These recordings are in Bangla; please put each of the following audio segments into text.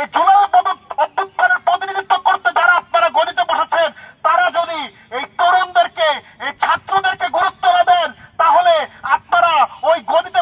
এই জুলাই অভ্যুত্থানের প্রতিনিধিত্ব করতে যারা আপনারা গণিতে বসেছেন, তারা যদি এই তরুণদেরকে, এই ছাত্রদেরকে গুরুত্ব না দেন, তাহলে আপনারা ওই গণিতে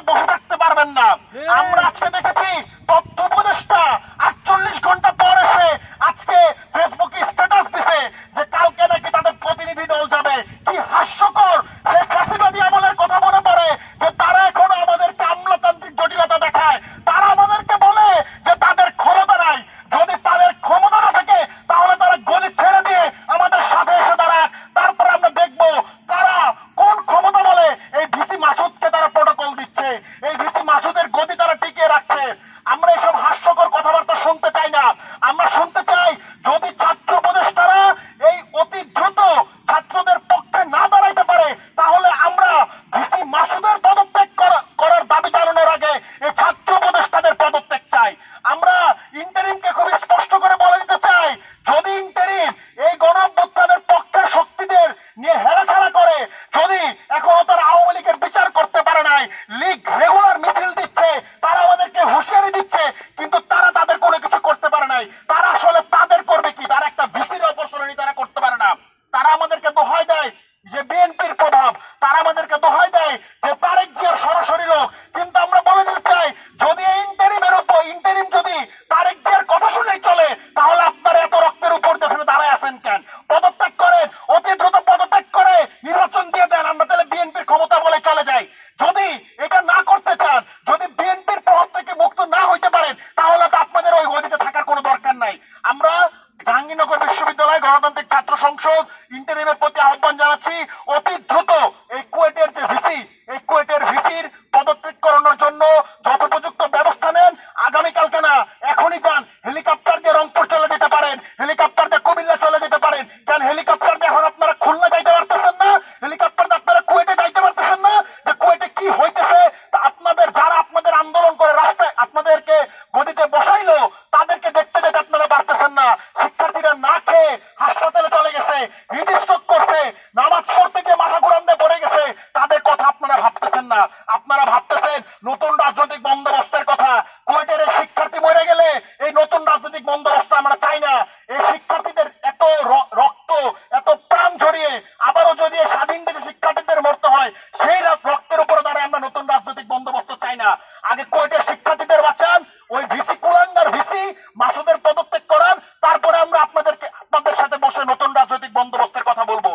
এই গতি তারা টিকিয়ে রাখছে আমরা এসব হাস্যকর কথাবার্তা শুনতে চাই না। আমরা শুনতে নাই সংসদ ইন্টারিমের প্রতি আহ্বান জানাচ্ছি। অতি দ্রুত এই যে ভিসি এই কুয়েটের ভিসির ভাবতেছেন না। আপনারা ভাবতেছেন নতুন রাজনৈতিক বন্দোবস্তের কথা। কুয়েটের এই শিক্ষার্থী মরে গেলে এই নতুন রাজনৈতিক বন্দোবস্ত আমরা চাই না। এই শিক্ষার্থীদের এত রক্ত, এত প্রাণ ঝরিয়ে আবারও যদি স্বাধীন দেশে শিক্ষার্থীদের মরতে হয়, সেই রক্তের উপরে দাঁড়িয়ে আমরা নতুন রাজনৈতিক বন্দোবস্ত চাই না। আগে কোয়েটের শিক্ষার্থীদের বাঁচান, ওই ভিসি কুলাঙ্গার ভিসি মাসুদের পদত্যাগ করান, তারপরে আমরা আপনাদেরকে, আপনাদের সাথে বসে নতুন রাজনৈতিক বন্দোবস্তের কথা বলব।